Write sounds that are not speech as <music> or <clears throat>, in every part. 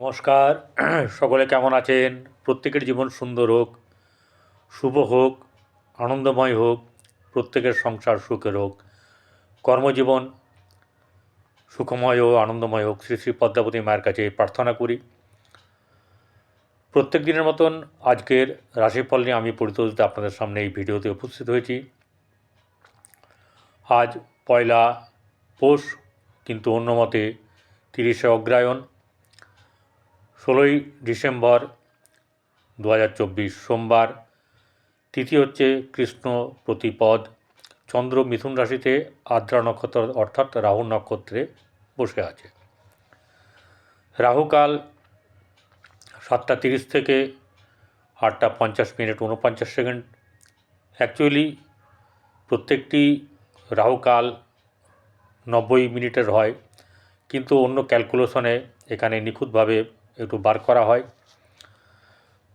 নমস্কার। সকলে কেমন আছেন? প্রত্যেকের জীবন সুন্দর হোক, শুভ হোক, আনন্দময় হোক, প্রত্যেকের সংসার সুখের হোক। কর্মজীবন সুখময় ও আনন্দময় হোক। শ্রী শ্রী পদ্মাবতী মায়ের কাছে প্রার্থনা করি। প্রত্যেক দিনের মতন আজকের রাশিফল নিয়ে আমি পরিতোষিত আপনাদের সামনে এই ভিডিওতে উপস্থিত হয়েছি। আজ পয়লা পৌষ, কিন্তু অন্য মতে তিরিশে অগ্রায়ণ। ষোলোই ডিসেম্বর দু হাজার চব্বিশ সোমবার তিথি হচ্ছে কৃষ্ণ প্রতিপদ। চন্দ্র মিথুন রাশিতে আদ্রা নক্ষত্র অর্থাৎ রাহু নক্ষত্রে বসে আছে। রাহুকাল সাতটা তিরিশ থেকে আটটা পঞ্চাশ মিনিট উনপঞ্চাশ সেকেন্ড। অ্যাকচুয়ালি প্রত্যেকটি রাহুকাল নব্বই মিনিটের হয়, কিন্তু অন্য ক্যালকুলেশনে এখানে নিখুঁতভাবে একটু বার করা হয়।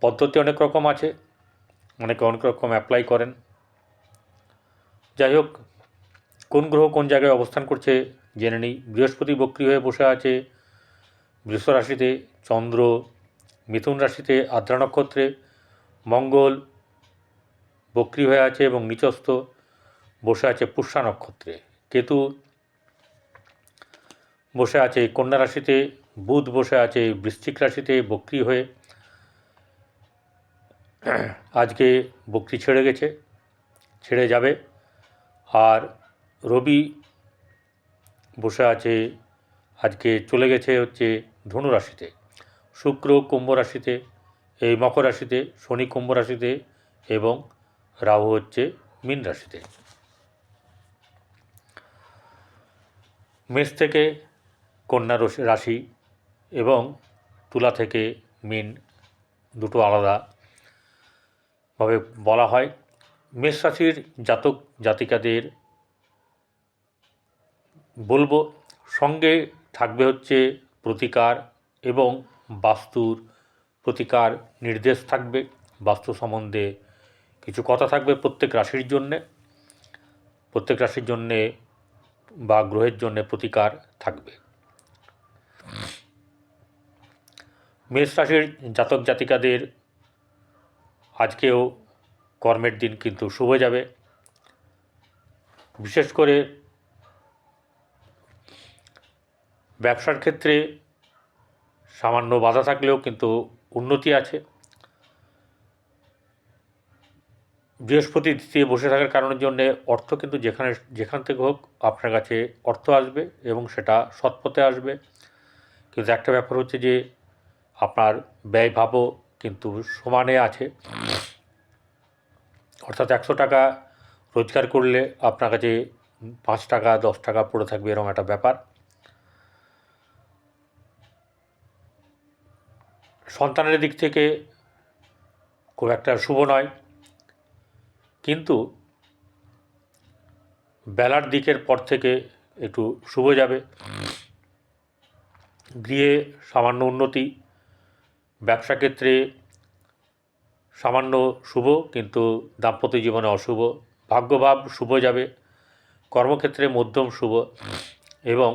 পদ্ধতি অনেক রকম আছে, অনেকে অনেক রকম অ্যাপ্লাই করেন। যাই হোক, কোন গ্রহ কোন জায়গায় অবস্থান করছে জেনে নিই। বৃহস্পতি বক্রী হয়ে বসে আছে, বৃষ রাশিতে চন্দ্র, মিথুন রাশিতে আদ্রা নক্ষত্রে, মঙ্গল বক্রী হয়ে আছে এবং নিচস্থ বসে আছে পুষ্যা নক্ষত্রে। কেতু বসে আছে কন্যা রাশিতে বুধ বসে আছে বৃশ্চিক রাশিতে বক্রি হয়ে। আজকে বক্রি ছেড়ে গেছে, ছেড়ে যাবে। আর রবি বসে আছে, আজকে চলে গেছে হচ্ছে ধনু রাশিতে। শুক্র কুম্ভ রাশিতে, এই মকর রাশিতে, শনি কুম্ভ রাশিতে এবং রাহু হচ্ছে মীন রাশিতে। মেষ থেকে কন্যা রশি- রাশি এবং তুলা থেকে মিন দুটো আলাদাভাবে বলা হয়। মেষ রাশির জাতক জাতিকাদের বলব, সঙ্গে থাকবে হচ্ছে প্রতিকার এবং বাস্তুর প্রতিকার নির্দেশ থাকবে। বাস্তু সম্বন্ধে কিছু কথা থাকবে প্রত্যেক রাশির জন্যে। প্রত্যেক রাশির জন্যে বা গ্রহের জন্যে প্রতিকার থাকবে। মেষ রাশির জাতক জাতিকাদের আজকেও কর্মের দিন কিন্তু শুভ যাবে। বিশেষ করে ব্যবসার ক্ষেত্রে সামান্য বাধা থাকলেও কিন্তু উন্নতি আছে। বৃহস্পতি দ্বিতীয় বসে থাকার কারণের জন্যে অর্থ কিন্তু যেখানে, যেখান থেকে হোক আপনার কাছে অর্থ আসবে এবং সেটা সৎপথে আসবে। কিন্তু একটা ব্যাপার হচ্ছে যে আপনার ব্যয়ভাবও কিন্তু সমানে আছে। অর্থাৎ একশো টাকা রোজগার করলে আপনার কাছে পাঁচ টাকা, দশ টাকা পড়ে থাকবে এরকম একটা ব্যাপার। সন্তানের দিক থেকে খুব একটা শুভ নয়। কিন্তু বেলার দিকের পর থেকে একটু শুভ যাবে। গৃহে সামান্য উন্নতি ব্যবসা ক্ষেত্রে সামান্য শুভ, কিন্তু দাম্পত্য জীবনে অশুভ। ভাগ্যভাব শুভ যাবে, কর্মক্ষেত্রে মধ্যম শুভ, এবং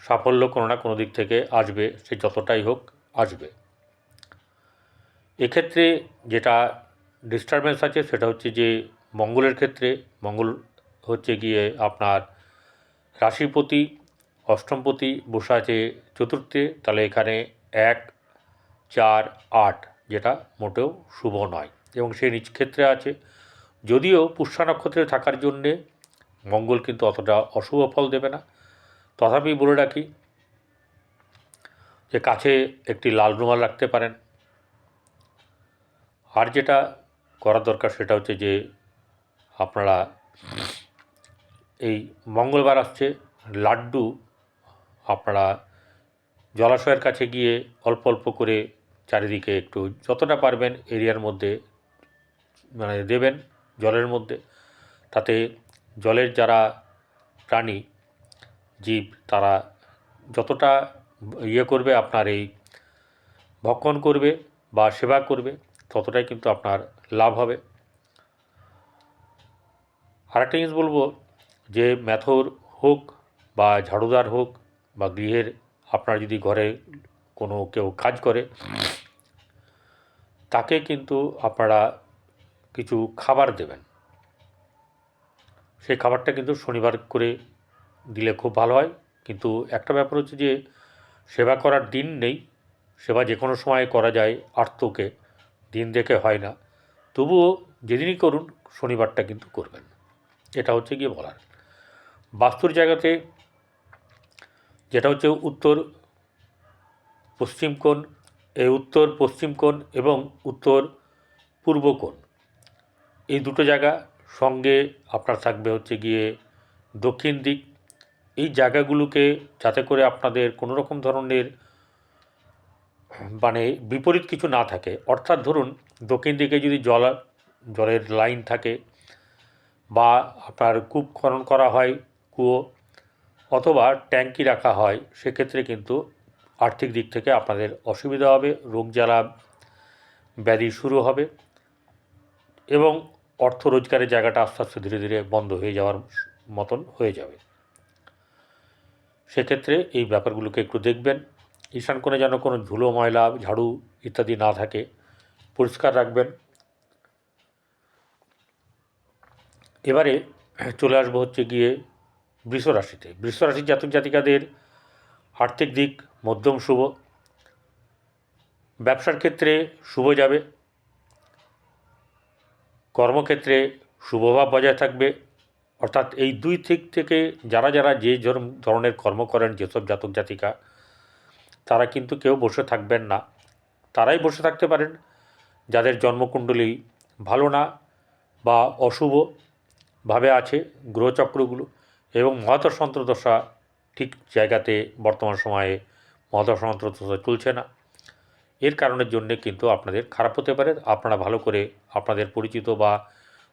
সাফল্য কোনো না কোনো দিক থেকে আসবে, সে যতটাই হোক আসবে। এক্ষেত্রে যেটা ডিস্টারবেন্স আছে, সেটা হচ্ছে যে মঙ্গলের ক্ষেত্রে, মঙ্গল হচ্ছে গিয়ে আপনার রাশিপতি, অষ্টমপতি, বসে আছে চতুর্থে, তাহলে এখানে এক চার আট, যেটা মোটেও শুভ নয়। এবং সে নিজ ক্ষেত্রে আছে। যদিও পুষ্যা নক্ষত্রে থাকার জন্যে মঙ্গল কিন্তু অতটা অশুভ ফল দেবে না। তথাপি বলে রাখি যে কাছে একটি লাল রুমাল রাখতে পারেন। আর যেটা করা দরকার সেটা হচ্ছে যে আপনারা এই মঙ্গলবার আসছে, লাড্ডু আপনারা জলাশয়ের কাছে গিয়ে অল্প অল্প করে চারিদিকে একটু যতটা পারবেন এরিয়ার মধ্যে মানে দেবেন জলের মধ্যে। তাতে জলের যারা প্রাণী, জীব, তারা যতটা ইয়ে করবে, আপনার এই ভক্ষণ করবে বা সেবা করবে, ততটাই কিন্তু আপনার লাভ হবে। আরেকটা জিনিস বলব, যে ম্যাথর হোক বা ঝাড়ুদার হোক বা গৃহের, আপনার যদি ঘরে কোনো কেউ কাজ করে তাকে কিন্তু আপনারা কিছু খাবার দেবেন। সেই খাবারটা কিন্তু শনিবার করে দিলে খুব ভালো হয়। কিন্তু একটা ব্যাপার হচ্ছে যে, সেবা করার দিন নেই। সেবা যে কোনো সময় করা যায় আর্তকে দিন দেখে হয় না। তবুও যেদিনই করুন, শনিবারটা কিন্তু করবেন। এটা হচ্ছে গিয়ে বলার। বাস্তুর জায়গাতে যেটা হচ্ছে উত্তর পশ্চিম কোণ এই উত্তর, পশ্চিম কোণ এবং উত্তর, পূর্ব কোণ। এই দুটো জায়গা সঙ্গে আপনার থাকবে হচ্ছে গিয়ে দক্ষিণ দিক। এই জায়গাগুলোকে যাতে করে আপনাদের কোনো রকম ধরনের মানে বিপরীত কিছু না থাকে। অর্থাৎ ধরুন, দক্ষিণ দিকে যদি জল, জলের লাইন থাকে বা আপনার কূপ খনন করা হয় কুয়ো অথবা ট্যাঙ্কি রাখা হয়, সেক্ষেত্রে কিন্তু আর্থিক দিক থেকে আপনাদের অসুবিধা হবে, রোগ জ্বালা, ব্যাধি শুরু হবে এবং অর্থ রোজগারের জায়গাটা আস্তে আস্তে ধীরে ধীরে বন্ধ হয়ে যাওয়ার মতন হয়ে যাবে। সেক্ষেত্রে এই ব্যাপারগুলোকে একটু দেখবেন। ঈশান কোণে যেন কোনো ধুলো, ময়লা, ঝাড়ু ইত্যাদি না থাকে, পরিষ্কার রাখবেন। এবারে চলে আসব হচ্ছে গিয়ে বৃষ রাশিতে বৃষ রাশির জাতক জাতিকাদের আর্থিক দিক, মধ্যম, শুভ। ব্যবসার ক্ষেত্রে শুভ যাবে। কর্মক্ষেত্রে শুভভাব বজায় থাকবে। অর্থাৎ এই দুই দিক থেকে যারা যারা যে ধরন- ধরনের কর্ম করেন, যেসব জাতক জাতিকা, তারা কিন্তু কেউ বসে থাকবেন না। তারাই বসে থাকতে পারেন। যাদের জন্মকুণ্ডলী ভালো না বা অশুভভাবে আছে, গ্রহচক্রগুলো এবং মহাদশ দশা ঠিক জায়গাতে বর্তমান সময়ে মহাদশ দশা চলছে না। এর কারণের জন্যে কিন্তু আপনাদের খারাপ হতে পারে। আপনারা ভালো করে আপনাদের পরিচিত বা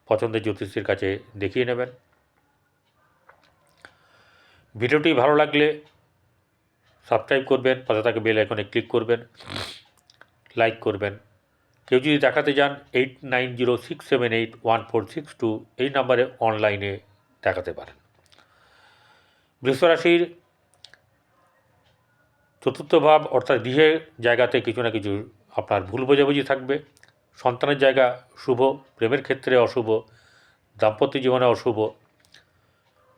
পছন্দের জ্যোতিষীর কাছে দেখিয়ে নেবেন। ভিডিওটি ভালো লাগলে সাবস্ক্রাইব করবেন, পাশে থাকা বেল আইকনে ক্লিক করবেন, লাইক করবেন। কেউ যদি দেখাতে যান eight nine zero six seven eight one four six two এই নাম্বারে অনলাইনে দেখাতে পারেন। বৃষরাশির চতুর্থ ভাব অর্থাৎ গৃহের জায়গাতে কিছু না কিছু আপনার ভুল বোঝাবুঝি থাকবে। সন্তানের জায়গা শুভ, প্রেমের ক্ষেত্রে অশুভ, দাম্পত্য জীবনে অশুভ।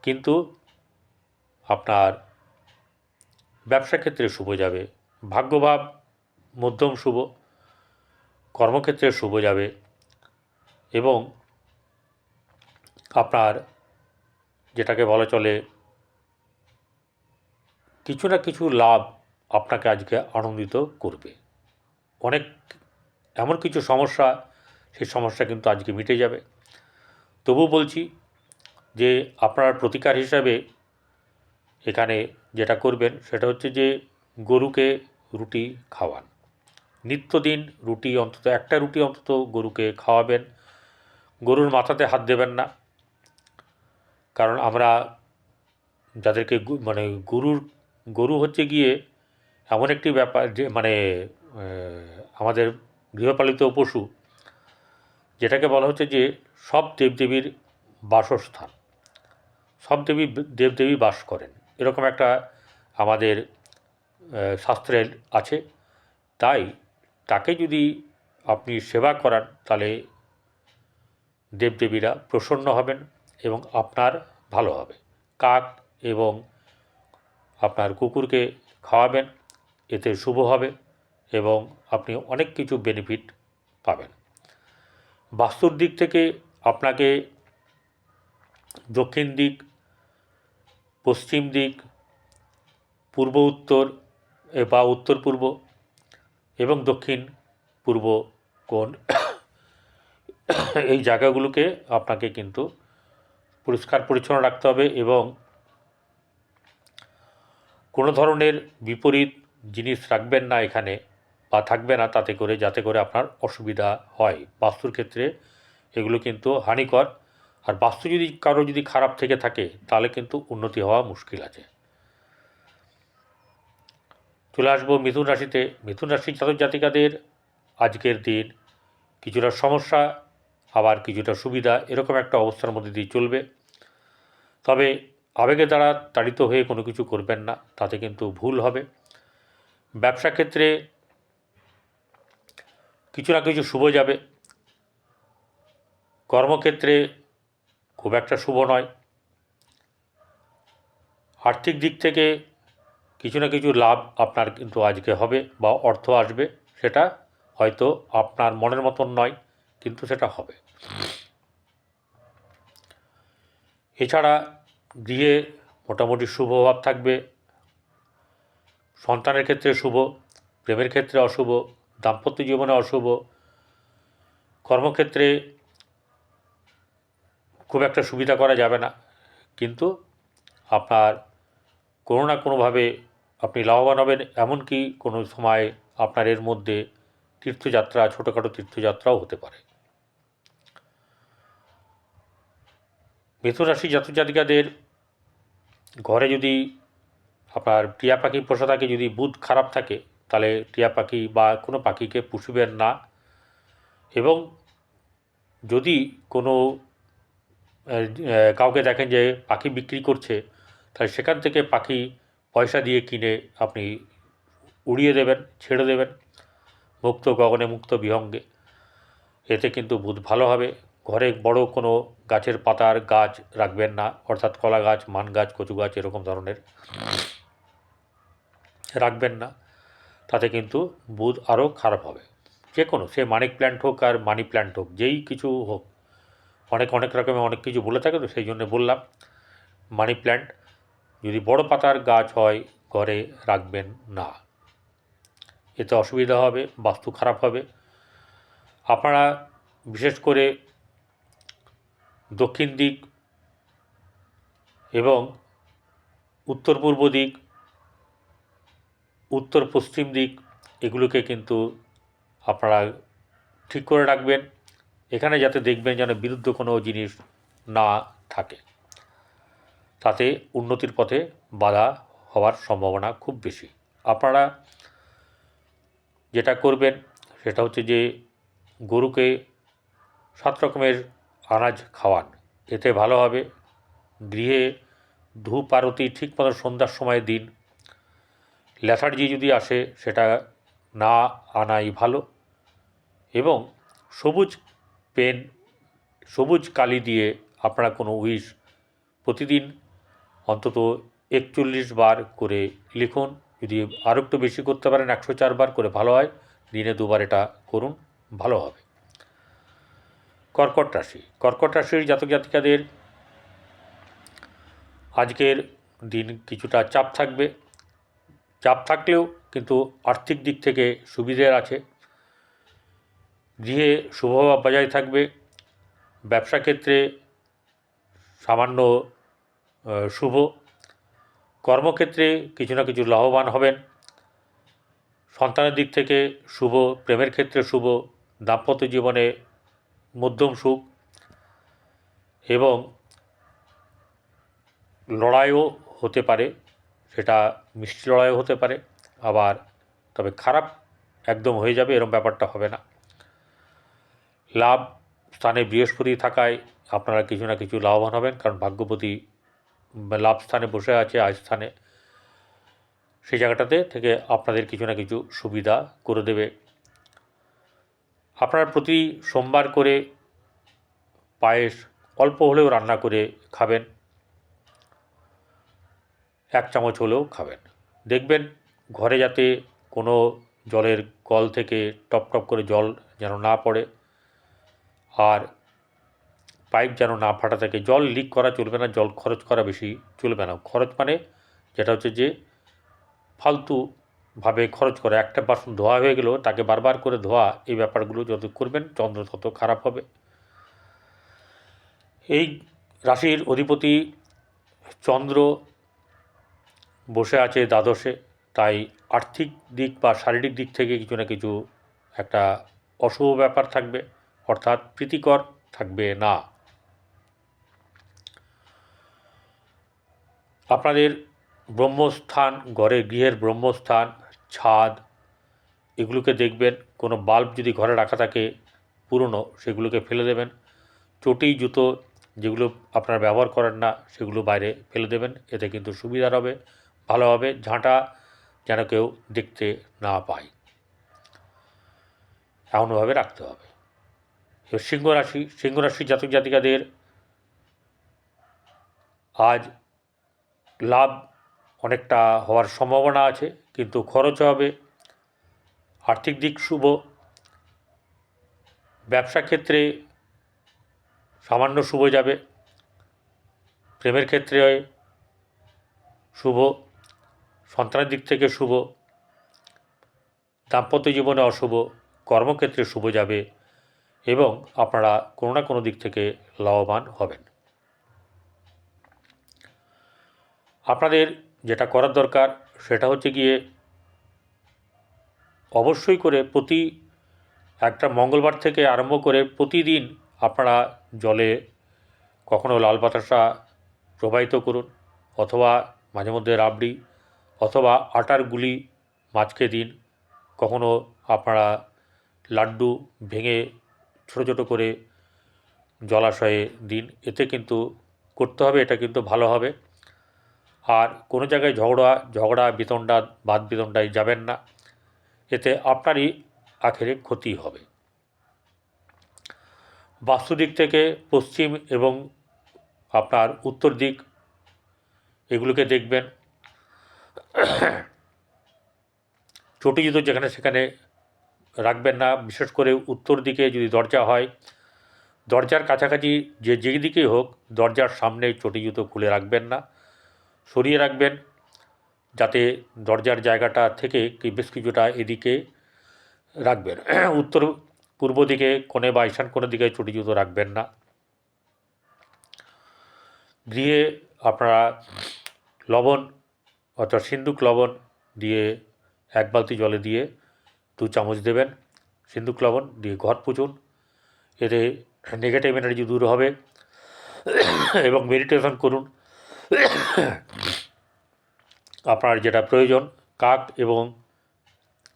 কিন্তু আপনার ব্যবসা ক্ষেত্রে শুভ যাবে ভাগ্যভাব মধ্যম শুভ, কর্মক্ষেত্রে শুভ যাবে এবং আপনার যেটাকে বলা চলে কিছু না কিছু লাভ আপনাকে আজকে আনন্দিত করবে। অনেক, এমন কিছু সমস্যা সেই সমস্যা কিন্তু আজকে মিটে যাবে। তবু বলছি যে, আপনার প্রতিকার হিসাবে এখানে যেটা করবেন, সেটা হচ্ছে যে, গরুকে রুটি খাওয়ান। নিত্যদিন রুটি অন্তত, একটা রুটি অন্তত গরুকে খাওয়াবেন। গরুর মাথাতে হাত দেবেন না। কারণ আমরা যাদেরকে মানে গরুর গরু হচ্ছে গিয়ে এমন একটি ব্যাপার যে মানে আমাদের গৃহপালিত পশু যেটাকে বলা হচ্ছে যে সব দেবদেবীর বাসস্থান সব দেবী দেবদেবী বাস করেন। এরকম একটা আমাদের আহ, শাস্ত্রে আছে। তাই তাকে যদি আপনি সেবা করান তাহলে দেবদেবীরা প্রসন্ন হবেন এবং আপনার ভালো হবে। কাক এবং আপনার কুকুরকে খাওয়াবেন, এতে শুভ হবে এবং আপনি অনেক কিছু বেনিফিট পাবেন। বাস্তুর দিক থেকে আপনাকে দক্ষিণ দিক, পশ্চিম দিক, পূর্ব উত্তর বা উত্তর পূর্ব এবং দক্ষিণ পূর্ব কোণ এই জায়গাগুলোকে আপনাকে কিন্তু পরিষ্কার পরিচ্ছন্ন রাখতে হবে এবং কোনো ধরনের বিপরীত জিনিস রাখবেন না এখানে বা থাকবে না তাতে করে, যাতে করে আপনার অসুবিধা হয়। বাস্তুর ক্ষেত্রে এগুলো কিন্তু হানিকর। আর বাস্তু যদি কারও যদি খারাপ থেকে থাকে, তাহলে কিন্তু উন্নতি হওয়া মুশকিল আছে। চলে আসব মিথুন রাশিতে। মিথুন রাশির জাতক জাতিকাদের আজকের দিন কিছুটা সমস্যা, আবার কিছুটা সুবিধা, এরকম একটা অবস্থার মধ্যে দিয়ে চলবে। তবে আবেগে দ্বারা তাড়িত হয়ে কোনো কিছু করবেন না, তাতে কিন্তু ভুল হবে। ব্যবসা ক্ষেত্রে কিছু না কিছু শুভ যাবে। কর্মক্ষেত্রে খুব একটা শুভ নয়। আর্থিক দিক থেকে কিছু না কিছু লাভ আপনার কিন্তু আজকে হবে বা অর্থ আসবে, সেটা হয়তো আপনার মনের মতন নয়, কিন্তু সেটা হবে। এছাড়া গৃহে মোটামুটি শুভ ভাব থাকবে। সন্তানের ক্ষেত্রে শুভ, প্রেমের ক্ষেত্রে অশুভ, দাম্পত্য জীবনে অশুভ। কর্মক্ষেত্রে খুব একটা সুবিধা করা যাবে না। কিন্তু আপনার কোনো না কোনোভাবে আপনি লাভবান হবেন, এমনকি কোনো সময় আপনার এর মধ্যে তীর্থযাত্রা, ছোটোখাটো তীর্থযাত্রাও হতে পারে। মিথুন রাশি জাতক জাতিকাদের ঘরে যদি আপনার টিয়া পাখি পোষা থাকে যদি বুধ খারাপ থাকে, তাহলে টিয়া পাখি বা কোনো পাখিকে পুষবেন না। এবং যদি কোনো কাউকে দেখেন যে পাখি বিক্রি করছে, তাহলে সেখান থেকে পাখি পয়সা দিয়ে কিনে আপনি উড়িয়ে দেবেন, ছেড়ে দেবেন মুক্ত গগনে মুক্ত বিহঙ্গে। এতে কিন্তু বুধ ভালো হবে। ঘরে বড় কোনো গাছের পাতার গাছ রাখবেন না, অর্থাৎ কলা গাছ, মান গাছ, কচু গাছ এরকম ধরনের রাখবেন না। তাতে কিন্তু বুধ আরও খারাপ হবে। যে কোনো, সে মানিক প্ল্যান্ট হোক আর মানি প্ল্যান্ট হোক, যেই কিছু হোক। অনেক অনেক রকমের অনেক কিছু বলে থাকে তো সেই জন্য বললাম, মানি প্ল্যান্ট যদি বড় পাতার গাছ হয়, ঘরে রাখবেন না। এতে অসুবিধা হবে, বাস্তু খারাপ হবে। আপনারা বিশেষ করে দক্ষিণ দিক এবং উত্তর পূর্ব দিক উত্তর পশ্চিম দিক, এগুলোকে কিন্তু আপনারা ঠিক করে রাখবেন। এখানে যাতে দেখবেন যেন বিরুদ্ধ কোনো জিনিস না থাকে। তাতে উন্নতির পথে বাধা হওয়ার সম্ভাবনা খুব বেশি। আপনারা যেটা করবেন সেটা হচ্ছে যে গরুকে সাত রকমের আনাজ খাওয়ান। এতে ভালো হবে। গৃহে ধূপ আরতি ঠিক মতো সন্ধ্যার সময় দিন। ল্যাথার্জি যদি আসে, সেটা না আনাই ভালো। এবং সবুজ পেন, সবুজ কালি দিয়ে আপনারা কোনো উইশ প্রতিদিন অন্তত একচল্লিশ বার করে লিখুন। যদি আরও একটু বেশি করতে পারেন, একশো চারবার করে ভালো হয়, দিনে দুবার এটা করুন, ভালো হবে। কর্কট রাশি। কর্কট রাশির জাতক জাতিকাদের আজকের দিন কিছুটা চাপ থাকবে। চাপ থাকলেও কিন্তু আর্থিক দিক থেকে সুবিধের আছে। গৃহে শুভভাব বজায় থাকবে। ব্যবসা ক্ষেত্রে সামান্য শুভ। কর্মক্ষেত্রে কিছু না কিছু লাভবান হবেন। সন্তানের দিক থেকে শুভ, প্রেমের ক্ষেত্রে শুভ। দাম্পত্য জীবনে মধ্যম সুখ এবং লড়াইও হতে পারে, সেটা মিষ্টি লড়াইও হতে পারে, আবার তবে খারাপ একদম হয়ে যাবে এরকম ব্যাপারটা হবে না। লাভ স্থানে বৃহস্পতি থাকায় আপনারা কিছু না কিছু লাভবান হবেন, কারণ ভাগ্যপতি লাভ স্থানে বসে আছে আজ স্থানে। সেই জায়গাটাতে থেকে আপনাদের কিছু না কিছু সুবিধা করে দেবে। আপনারা প্রতি সোমবার করে পায়েস অল্প হলেও রান্না করে খাবেন। এক চামচ হলেও খাবেন। দেখবেন ঘরে যাতে কোনো জলের কল থেকে টপ টপ করে জল যেন না পড়ে আর পাইপ যেন না ফাটা থাকে। জল লিক করা চলবে না, জল খরচ করা বেশি চলবে না। খরচ মানে যেটা হচ্ছে যে ফালতুভাবে খরচ করা একটা বাসন ধোয়া হয়ে গেলেও তাকে বারবার করে ধোয়া এই ব্যাপারগুলো যত করবেন চন্দ্র তত খারাপ হবে। এই রাশির অধিপতি চন্দ্র বসে আছে দ্বাদশে, তাই আর্থিক দিক বা শারীরিক দিক থেকে কিছু না কিছু একটা অশুভ ব্যাপার থাকবে, অর্থাৎ প্রীতিকর থাকবে না। আপনাদের ব্রহ্মস্থান, ঘরে গৃহের ব্রহ্মস্থান ছাদ, এগুলোকে দেখবেন কোনো বাল্ব যদি ঘরে রাখা থাকে পুরনো, সেগুলোকে ফেলে দেবেন। চটি, জুতো যেগুলো আপনারা ব্যবহার করেন না, সেগুলো বাইরে ফেলে দেবেন। এতে কিন্তু সুবিধার হবে, ভালো হবে, ঝাঁটা যেন কেউ দেখতে না পায়। এমনভাবে রাখতে হবে। এবার সিংহ রাশি সিংহ রাশি জাতক জাতিকাদের আজ লাভ অনেকটা হওয়ার সম্ভাবনা আছে। কিন্তু খরচ হবে। আর্থিক দিক শুভ। ব্যবসা ক্ষেত্রে সামান্য শুভ যাবে। প্রেমের ক্ষেত্রে শুভ। সন্তানের দিক থেকে শুভ। দাম্পত্য জীবনে অশুভ। কর্মক্ষেত্রে শুভ যাবে এবং আপনারা কোনো না কোনো দিক থেকে লাভবান হবেন। আপনাদের যেটা করার দরকার সেটা হচ্ছে গিয়ে অবশ্যই করে প্রতি একটা মঙ্গলবার থেকে আরম্ভ করে প্রতিদিন আপনারা জলে কখনো লাল বাতাসা প্রবাহিত করুন অথবা মাঝে মধ্যে রাবড়ি অথবা আটার গুলি মাছকে দিন। কখনো আপনারা লাড্ডু ভেঙে ছোটো ছোটো করে জলাশয়ে দিন। এতে কিন্তু করতে হবে, এটা কিন্তু ভালো হবে। আর কোনো জায়গায় ঝগড়া ঝগড়া, বিতণ্ডা, বাদ বিতণ্ডায় যাবেন না। এতে আপনারই আখেরে ক্ষতি হবে। বাস্তু দিক থেকে পশ্চিম এবং আপনার উত্তর দিক, এগুলোকে দেখবেন। চটি জুতো যেখানে সেখানে রাখবেন না, বিশেষ করে উত্তর দিকে যদি দরজা হয়, দরজার কাছাকাছি যে যেদিকেই হোক, দরজার সামনে চটি জুতো খুলে রাখবেন না। সরিয়ে রাখবেন যাতে দরজার জায়গাটা থেকে বেশ কিছুটা এদিকে রাখবেন। <clears throat> উত্তর পূর্ব দিকে কোণে বা ঈশান কোণের দিকে চটি জুতো রাখবেন না। গৃহে আপনারা লবণ অর্থাৎ সিন্দুক লবণ দিয়ে এক বালতি জলে দিয়ে দু চামচ দেবেন। সিন্দুক লবণ দিয়ে ঘর পুছুন এতে নেগেটিভ এনার্জি দূর হবে। <clears throat> এবং মেডিটেশন করুন। <clears throat> আপনার যেটা প্রয়োজন, কাক এবং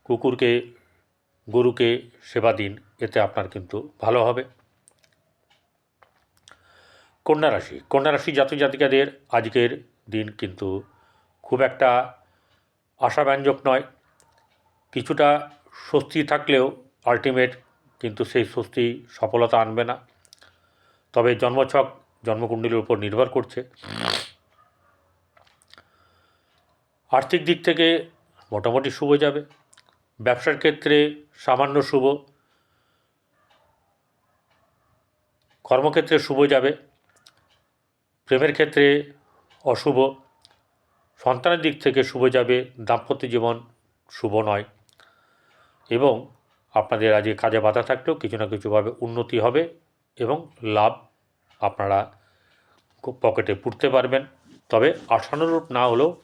কুকুরকে, গরুকে সেবা দিন, এতে আপনার কিন্তু ভালো হবে। কন্যা রাশি কন্যা রাশি জাতক জাতিকাদের আজকের দিন কিন্তু খুব একটা আশাব্যঞ্জক নয়। কিছুটা স্বস্তি থাকলেও আলটিমেট কিন্তু সেই স্বস্তি সফলতা আনবে না। তবে জন্মছক জন্মকুণ্ডলীর উপর নির্ভর করছে। আর্থিক দিক থেকে মোটামুটি শুভ যাবে। ব্যবসার ক্ষেত্রে সামান্য শুভ। কর্মক্ষেত্রে শুভ যাবে। প্রেমের ক্ষেত্রে অশুভ। সন্তানের দিক থেকে শুভ যাবে। দাম্পত্য জীবন শুভ নয়। এবং আপনাদের আজকে কাজে বাধা থাকলেও কিছু না কিছুভাবে উন্নতি হবে এবং লাভ আপনারা পকেটে পুড়তে পারবেন। তবে আশানুরূপ না হলেও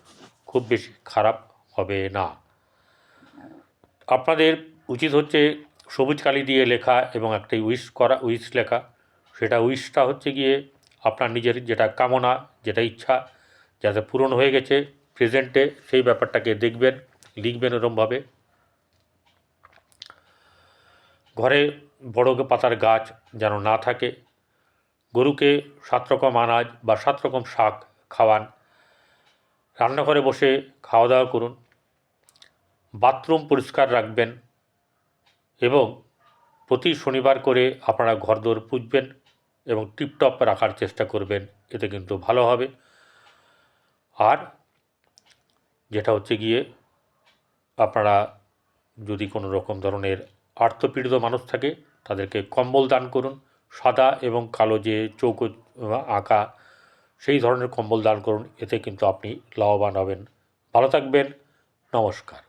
খুব বেশি খারাপ হবে না। আপনাদের উচিত হচ্ছে সবুজ কালি দিয়ে লেখা এবং একটা উইশ করা, উইশ লেখা। সেটা উইশটা হচ্ছে গিয়ে আপনার নিজের যেটা কামনা, যেটা ইচ্ছা, যাতে পূরণ হয়ে গেছে, প্রেজেন্টে সেই ব্যাপারটাকে দেখবেন, লিখবেন এরমভাবে ঘরে বড় পাতার গাছ যেন না থাকে, গরুকে সাত রকম আনাজ বা সাত রকম শাক খাওয়ান রান্নাঘরে বসে খাওয়া দাওয়া করুন, বাথরুম পরিষ্কার রাখবেন এবং প্রতি শনিবার করে আপনারা ঘরদোর পুজবেন এবং টিপটপ রাখার চেষ্টা করবেন, এতে কিন্তু ভালো হবে। আর যেটা হচ্ছে গিয়ে, আপনারা যদি কোনো রকম ধরনের আর্থপীড়িত মানুষ থাকে, তাদেরকে কম্বল দান করুন, সাদা এবং কালো যে চৌকো আঁকা সেই ধরনের কম্বল দান করুন এতে কিন্তু আপনি লাভবান হবেন। ভালো থাকবেন নমস্কার।